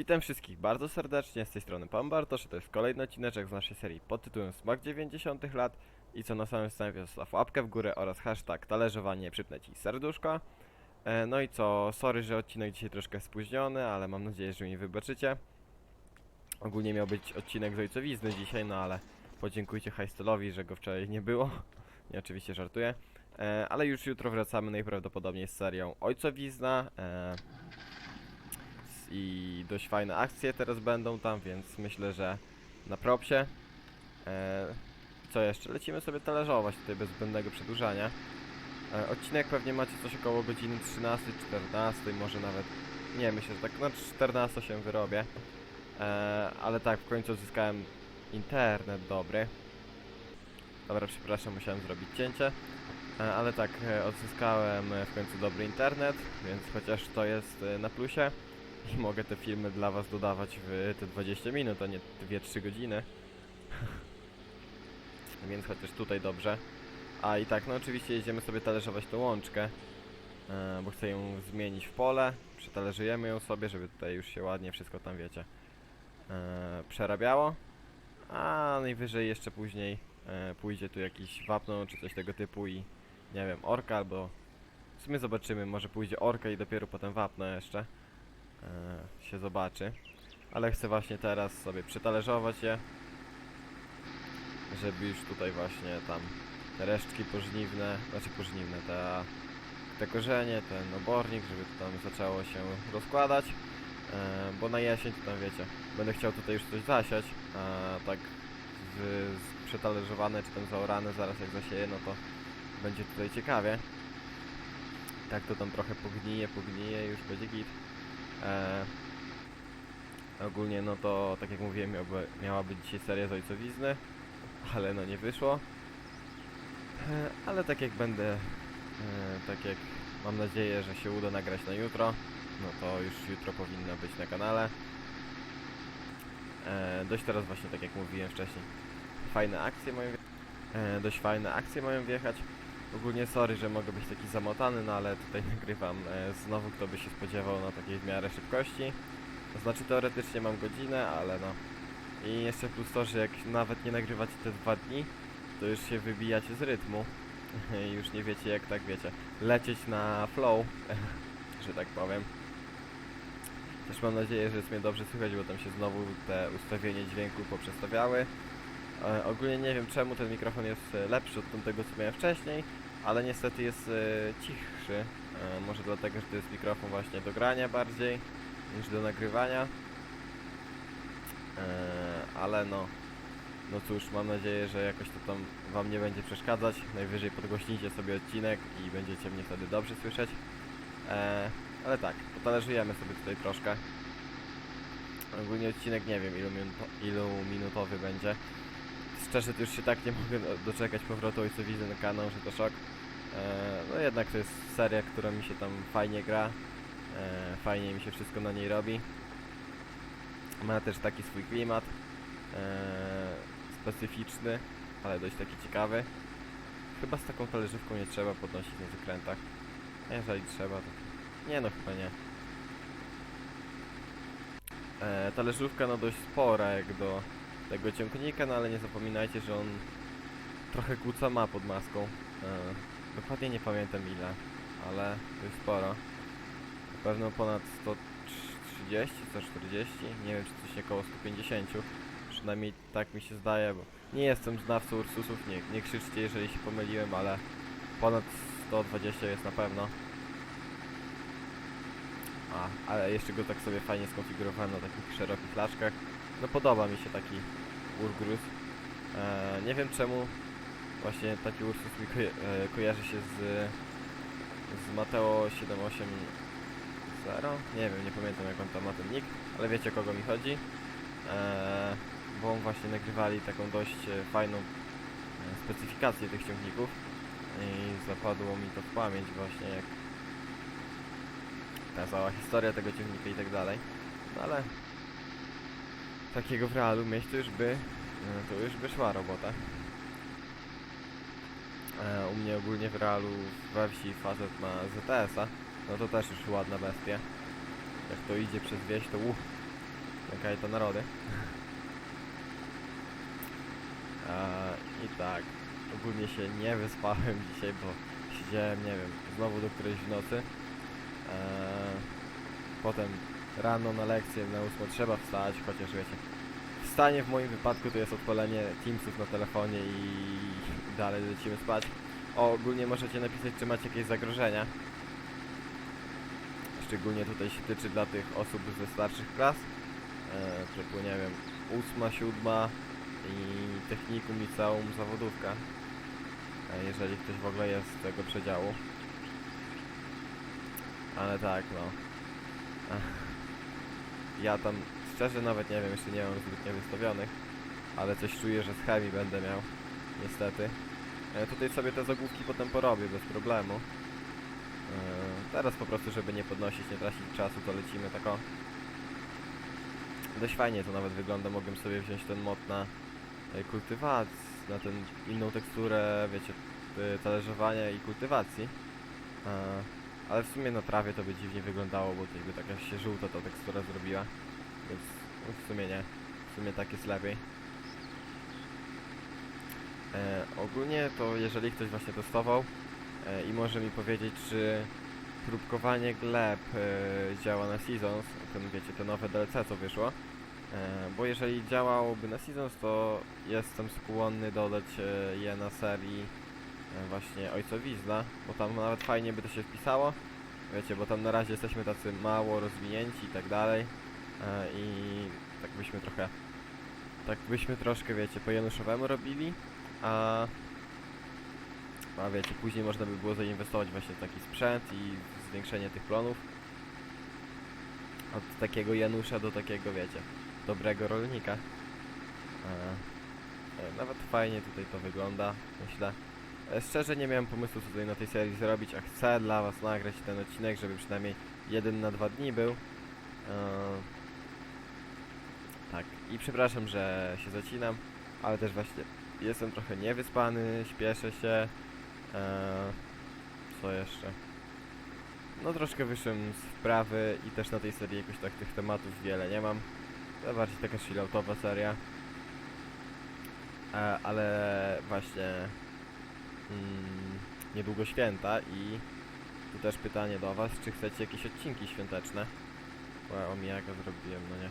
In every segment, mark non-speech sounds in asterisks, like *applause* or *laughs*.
Witam wszystkich bardzo serdecznie, z tej strony Pan Bartosz, to jest kolejny odcineczek z naszej serii pod tytułem Smak 90 lat i co na samym wstępie zostaw łapkę w górę oraz hashtag talerzowanie przypnę Ci serduszko. E, no i co, sorry, że odcinek dzisiaj troszkę spóźniony, ale mam nadzieję, że mi wybaczycie. Ogólnie miał być odcinek z ojcowizny dzisiaj, no ale podziękujcie Hajstelowi, że go wczoraj nie było. *laughs* Nie, oczywiście żartuję. E, ale już jutro wracamy najprawdopodobniej z serią Ojcowizna. E, I dość fajne akcje teraz będą tam, więc myślę, że na propsie. E, co jeszcze? Lecimy sobie talerzować tutaj bez zbędnego przedłużania. E, odcinek pewnie macie coś około godziny 13-14, może nawet. Nie, myślę, że tak na 14 się wyrobię. E, ale tak, w końcu odzyskałem internet dobry. Dobra, przepraszam, musiałem zrobić cięcie. E, Ale tak, e, odzyskałem e, w końcu dobry internet, więc chociaż to jest na plusie i mogę te filmy dla was dodawać w te 20 minut, a nie 2-3 godziny. *laughs* więc chociaż tutaj dobrze. A i tak, no oczywiście jedziemy sobie talerzować tą łączkę, e, bo chcę ją zmienić w pole. Przetalerzujemy ją sobie, żeby tutaj już się ładnie wszystko tam, wiecie, e, przerabiało. A najwyżej jeszcze później e, pójdzie tu jakiś wapno czy coś tego typu i nie wiem, orka albo w sumie zobaczymy, może pójdzie orka i dopiero potem wapno jeszcze się zobaczy. Ale chcę właśnie teraz sobie przetalerzować je, żeby już tutaj właśnie tam te resztki pożniwne, znaczy pożniwne, te, te korzenie, ten obornik, żeby to tam zaczęło się rozkładać. E, bo na jesień to tam wiecie, będę chciał tutaj już coś zasiać, a tak z, z przetalerzowane czy tam zaorane zaraz jak zasieję, no to będzie tutaj ciekawie. Tak to tam trochę pognije, pognije, już będzie git. E, ogólnie no to tak jak mówiłem miałby, miała być dzisiaj seria z ojcowizny, ale no nie wyszło. E, ale tak jak będę, e, tak jak mam nadzieję, że się uda nagrać na jutro, no to już jutro powinno być na kanale. E, dość teraz właśnie, tak jak mówiłem wcześniej, fajne akcje mają e, dość fajne akcje mają wjechać. Ogólnie sorry, że mogę być taki zamotany, no ale tutaj *laughs* nagrywam e, znowu, kto by się spodziewał na takiej w miarę szybkości. To znaczy teoretycznie mam godzinę, ale no. I jeszcze plus to, że jak nawet nie nagrywacie te dwa dni, to już się wybijacie z rytmu. *laughs* Już nie wiecie jak tak wiecie, lecieć na flow, *laughs* że tak powiem. Też mam nadzieję, że jest mnie dobrze słychać, bo tam się znowu te ustawienie dźwięku poprzestawiały. E, ogólnie nie wiem czemu ten mikrofon jest e, lepszy od tamtego co miałem wcześniej, ale niestety jest e, cichszy. E, może dlatego, że to jest mikrofon właśnie do grania bardziej niż do nagrywania. E, ale no, no cóż, mam nadzieję, że jakoś to tam wam nie będzie przeszkadzać. Najwyżej podgłośnijcie sobie odcinek i będziecie mnie wtedy dobrze słyszeć. E, ale tak, potalerzujemy sobie tutaj troszkę. Ogólnie odcinek nie wiem ilu, minuto, ilu minutowy będzie. Szczerze już się tak nie mogę do- doczekać powrotu ojcowizny na kanał, że to szok. E, no jednak to jest seria, która mi się tam fajnie gra. E, fajnie mi się wszystko na niej robi. Ma też taki swój klimat. E, specyficzny, ale dość taki ciekawy. Chyba z taką talerzówką nie trzeba podnosić na zakrętach. Jeżeli trzeba, to... Nie no, chyba nie. E, talerzówka no dość spora jak do tego ciągnika, no ale nie zapominajcie, że on trochę kłuca ma pod maską. E, dokładnie nie pamiętam ile, ale dość sporo. Na pewno ponad 130, 140, nie wiem czy coś około 150. Przynajmniej tak mi się zdaje, bo nie jestem znawcą Ursusów, nie, nie krzyczcie jeżeli się pomyliłem, ale ponad 120 jest na pewno. A, ale jeszcze go tak sobie fajnie skonfigurowałem na takich szerokich laczkach. No podoba mi się taki Urgrus. E, nie wiem czemu właśnie taki Ursus mi e, kojarzy się z, z Mateo 780. Nie wiem, nie pamiętam jak on tam ma ten nick, ale wiecie o kogo mi chodzi. E, bo właśnie nagrywali taką dość e, fajną e, specyfikację tych ciągników i zapadło mi to w pamięć właśnie jak ta cała historia tego ciągnika i tak dalej. No ale takiego w realu mieć to już by e, to już by szła robota. E, u mnie ogólnie w realu we wsi facet ma ZTS-a, no to też już ładna bestia. Jak to idzie przez wieś to uff, Pękają to narody. Eee, *laughs* I tak, ogólnie się nie wyspałem *laughs* dzisiaj, bo siedziałem, nie wiem, znowu do którejś w nocy. Potem rano na lekcję na ósmą trzeba wstać, chociaż wiecie, wstanie w moim wypadku to jest odpalenie Teamsów na telefonie i dalej lecimy spać. O, ogólnie możecie napisać, czy macie jakieś zagrożenia. Szczególnie tutaj się tyczy dla tych osób ze starszych klas. E, typu, nie wiem, ósma, siódma i technikum, liceum, zawodówka. E, jeżeli ktoś w ogóle jest z tego przedziału. Ale tak, no. Ech. Ja tam szczerze nawet nie wiem, jeszcze nie mam zbytnio wystawionych, ale coś czuję, że z chemii będę miał, niestety. E, tutaj sobie te zagłówki potem porobię bez problemu. E, teraz po prostu, żeby nie podnosić, nie tracić czasu, to lecimy tak o. Dość fajnie to nawet wygląda, mogłem sobie wziąć ten mod na e, na tę inną teksturę, wiecie, e, talerzowania i kultywacji. E, ale w sumie na trawie to by dziwnie wyglądało, bo to jakby taka się żółta ta tekstura zrobiła. Więc no, w sumie nie. W sumie tak jest lepiej. E, ogólnie to jeżeli ktoś właśnie testował e, i może mi powiedzieć, czy próbkowanie gleb e, działa na Seasons, ten wiecie, te nowe DLC co wyszło, e, bo jeżeli działałoby na Seasons, to jestem skłonny dodać e, je na serii właśnie Ojcowizna, bo tam nawet fajnie by to się wpisało, wiecie, bo tam na razie jesteśmy tacy mało rozwinięci i tak dalej e, i tak byśmy trochę, tak byśmy troszkę, wiecie, po Januszowemu robili, a, a wiecie, później można by było zainwestować właśnie w taki sprzęt i w zwiększenie tych plonów. Od takiego Janusza do takiego, wiecie, dobrego rolnika. A, e, nawet fajnie tutaj to wygląda, myślę. E, Szczerze nie miałem pomysłu co tutaj na tej serii zrobić, a chcę dla was nagrać ten odcinek, żeby przynajmniej jeden na dwa dni był. E, tak, i przepraszam, że się zacinam, ale też właśnie jestem trochę niewyspany, śpieszę się. Eee, co jeszcze? No troszkę wyszłem z wprawy i też na tej serii jakoś tak tych tematów wiele nie mam. To bardziej taka chilloutowa seria. E, ale właśnie mm, niedługo święta i tu też pytanie do was, czy chcecie jakieś odcinki świąteczne? Ja omijaka zrobiłem, no nie.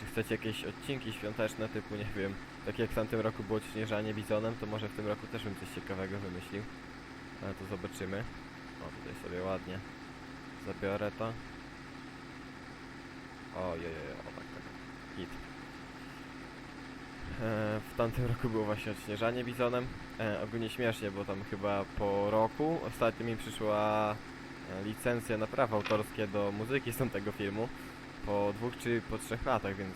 Czy chcecie jakieś odcinki świąteczne typu, nie wiem, tak jak w tamtym roku było śnieżanie bizonem, to może w tym roku też bym coś ciekawego wymyślił. Ale to zobaczymy. O, tutaj sobie ładnie zabiorę to. Ojej, o tak, tak. Git. E, w tamtym roku było właśnie odśnieżanie bizonem. E, ogólnie śmiesznie, bo tam chyba po roku ostatnio mi przyszła e, licencja na prawa autorskie do muzyki z tamtego filmu. Po dwóch czy po trzech latach, więc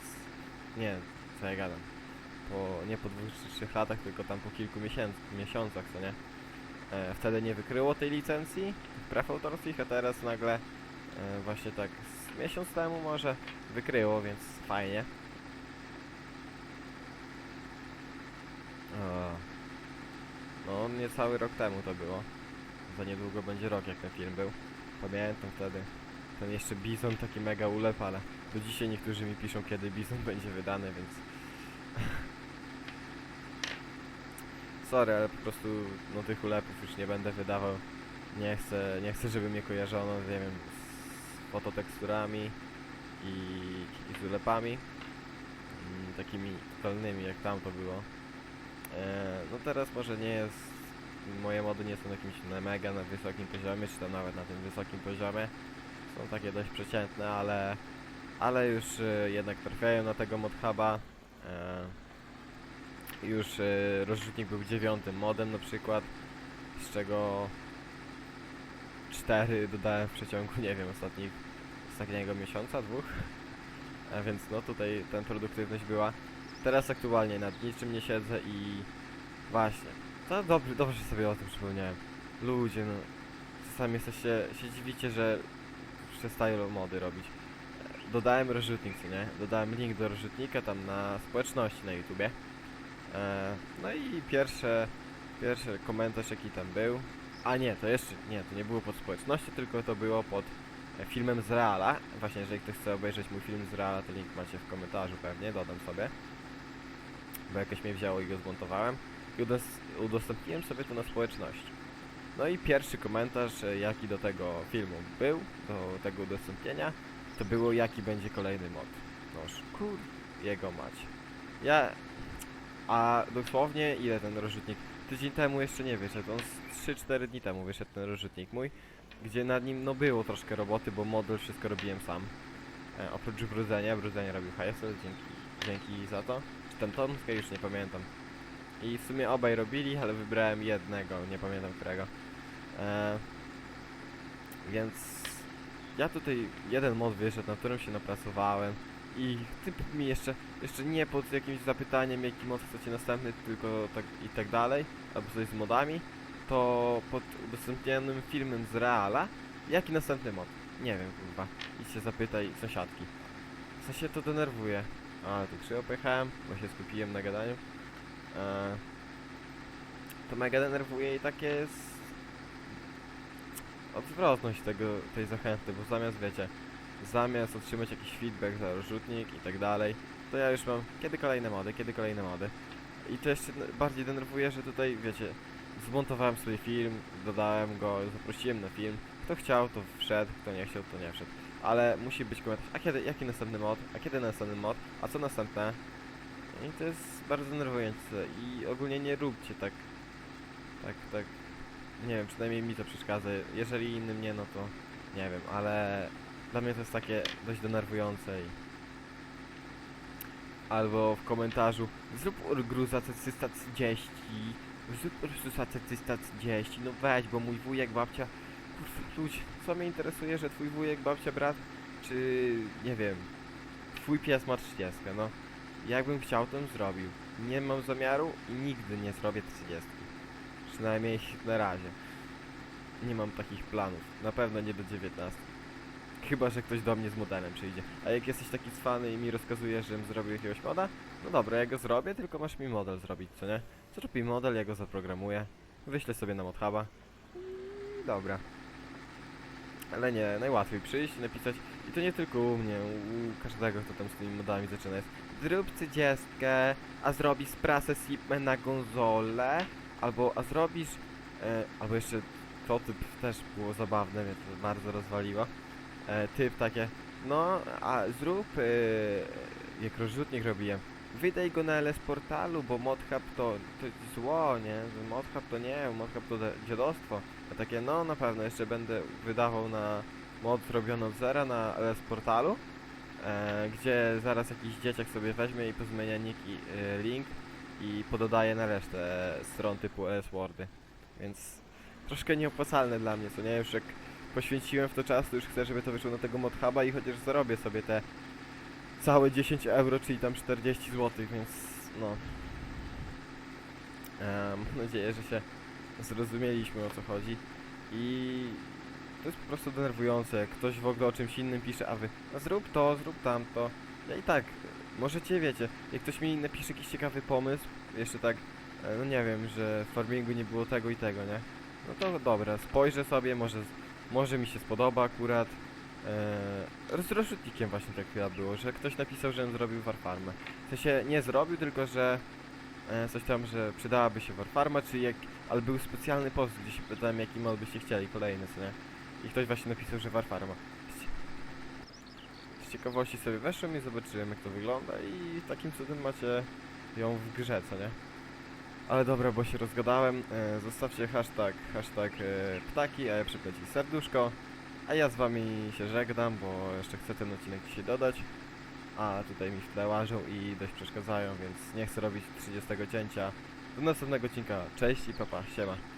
nie, co ja gadam po, nie po dwóch czy trzech latach, tylko tam po kilku miesięc, miesiącach, co nie? Wtedy nie wykryło tej licencji, praw autorskich, a teraz nagle właśnie tak miesiąc temu może wykryło, więc fajnie. No niecały rok temu to było. Za niedługo będzie rok jak ten film był. Pamiętam wtedy. Ten jeszcze Bizon taki mega ulep, ale do dzisiaj niektórzy mi piszą kiedy Bizon *laughs* będzie wydany, więc *laughs* Sorry, ale po prostu no tych ulepów już nie będę wydawał. Nie chcę, nie chcę, żeby mnie kojarzono, nie wiem, z fototeksturami i, i z ulepami. Mm, takimi totalnymi, jak tam to było. E, no teraz może nie jest, moje mody nie są jakimś na mega na wysokim poziomie, czy tam nawet na tym wysokim poziomie. Są takie dość przeciętne, ale, ale już e, jednak trafiają na tego modhuba. E, już rozrzutnik był dziewiątym modem na przykład, z czego cztery dodałem w przeciągu, nie wiem, ostatnich, ostatniego miesiąca, dwóch. *laughs* A więc no tutaj ten produktywność była. Teraz aktualnie nad niczym nie siedzę i właśnie, to dobrze, dobrze sobie o tym przypomniałem. Ludzie, no, czasami jesteście, się dziwicie, że przestaję mody robić. Dodałem rozrzutnik, co nie? Dodałem link do rozrzutnika tam na społeczności na YouTubie. E, no i pierwsze, pierwszy komentarz jaki tam był. A nie, to jeszcze nie, to nie było pod społecznością, tylko to było pod e, filmem z Reala. Właśnie, jeżeli ktoś chce obejrzeć mój film z Reala, to link macie w komentarzu pewnie, dodam sobie. Bo jakoś mnie wzięło i go zmontowałem. I udos- udostępniłem sobie to na społeczności. No i pierwszy komentarz, e, jaki do tego filmu był, do tego udostępnienia, to było jaki będzie kolejny mod. Noż, kur... jego mać. Ja... A dosłownie ile ten rozrzutnik? Tydzień temu jeszcze nie wyszedł, on z 3-4 dni temu wyszedł ten rozrzutnik mój, gdzie nad nim no było troszkę roboty, bo model wszystko robiłem sam. E, oprócz brudzenia, brudzenie robił HSL, dzięki, dzięki za to. Ten Tomska, już nie pamiętam. I w sumie obaj robili, ale wybrałem jednego, nie pamiętam którego. E, więc ja tutaj jeden mod wyszedł, na którym się napracowałem i typ mi jeszcze, jeszcze nie pod jakimś zapytaniem, jaki mod chcecie następny, tylko tak i tak dalej, albo coś z modami, to pod udostępnionym filmem z Reala, jaki następny mod? Nie wiem, kurwa. Idźcie zapytaj sąsiadki. W sensie to denerwuje. A, tu krzywo pojechałem, bo się skupiłem na gadaniu. E, to mega denerwuje i takie jest odwrotność tego, tej zachęty, bo zamiast, wiecie, zamiast otrzymać jakiś feedback za rozrzutnik i tak dalej, to ja już mam kiedy kolejne mody, kiedy kolejne mody. I to jeszcze bardziej denerwuje, że tutaj, wiecie, zmontowałem sobie film, dodałem go, zaprosiłem na film. Kto chciał, to wszedł, kto nie chciał, to nie wszedł. Ale musi być komentarz, a kiedy, jaki następny mod, a kiedy następny mod, a co następne? I to jest bardzo denerwujące i ogólnie nie róbcie tak, tak, tak, nie wiem, przynajmniej mi to przeszkadza. Jeżeli innym nie, no to nie wiem, ale dla mnie to jest takie dość denerwujące i... Albo w komentarzu zrób gruza 330 zrób gruza 330 no weź, bo mój wujek, babcia co mnie interesuje, że twój wujek, babcia, brat czy nie wiem twój pies ma 30, no. Jakbym chciał, to bym zrobił. Nie mam zamiaru i nigdy nie zrobię 30 przynajmniej na razie. Nie mam takich planów, na pewno nie do 19 Chyba, że ktoś do mnie z modelem przyjdzie. A jak jesteś taki cwany i mi rozkazujesz, żebym zrobił jakiegoś moda, no dobra, ja go zrobię, tylko masz mi model zrobić, co nie? Zrób model, ja go zaprogramuję, wyślę sobie na modhuba. Dobra. Ale nie, najłatwiej przyjść, napisać i to nie tylko u mnie, u każdego, kto tam z tymi modami zaczyna jest zrób 30, a zrobisz prasę sipmę na gonzolę, albo a zrobisz, e, albo jeszcze to typ też było zabawne, mnie to bardzo rozwaliło e, typ takie, no a zrób, e, jak rozrzutnik robiłem, wydaj go na LS portalu, bo modhub to, to zło, nie, modhub to nie, modhub to dziadostwo. A takie, no na pewno jeszcze będę wydawał na mod zrobiony od zera na LS portalu, e, gdzie zaraz jakiś dzieciak sobie weźmie i pozmienia nick i e, link i pododaje na resztę stron typu LS Wordy. Więc troszkę nieopłacalne dla mnie, co nie, już jak poświęciłem w to czas, to już chcę, żeby to wyszło na tego modhuba i chociaż zarobię sobie te całe 10 euro, czyli tam 40 zł, więc no. Mam nadzieję, że się zrozumieliśmy o co chodzi i to jest po prostu denerwujące, jak ktoś w ogóle o czymś innym pisze, a wy no zrób to, zrób tamto. Ja i tak, możecie wiecie, jak ktoś mi napisze jakiś ciekawy pomysł, jeszcze tak, e, no nie wiem, że w farmingu nie było tego i tego, nie? No to dobra, spojrzę sobie, może może mi się spodoba akurat. Eee, z rozrzutnikiem właśnie tak chwila było, że ktoś napisał, że zrobił Warfarmę. W sensie nie zrobił, tylko że e, coś tam, że przydałaby się Warfarma, czy jak, ale był specjalny post, gdzie się pytałem jaki mod byście chcieli, kolejny, co nie? I ktoś właśnie napisał, że Warfarma. Z ciekawości sobie weszłem i zobaczyłem jak to wygląda i takim cudem macie ją w grze, co nie? Ale dobra, bo się rozgadałem. E, zostawcie hashtag, hashtag e, ptaki, a ja przypleci serduszko. A ja z wami się żegnam, bo jeszcze chcę ten odcinek dzisiaj dodać. A tutaj mi w tle łażą i dość przeszkadzają, więc nie chcę robić 30 cięcia. Do następnego odcinka. Cześć i papa, siema.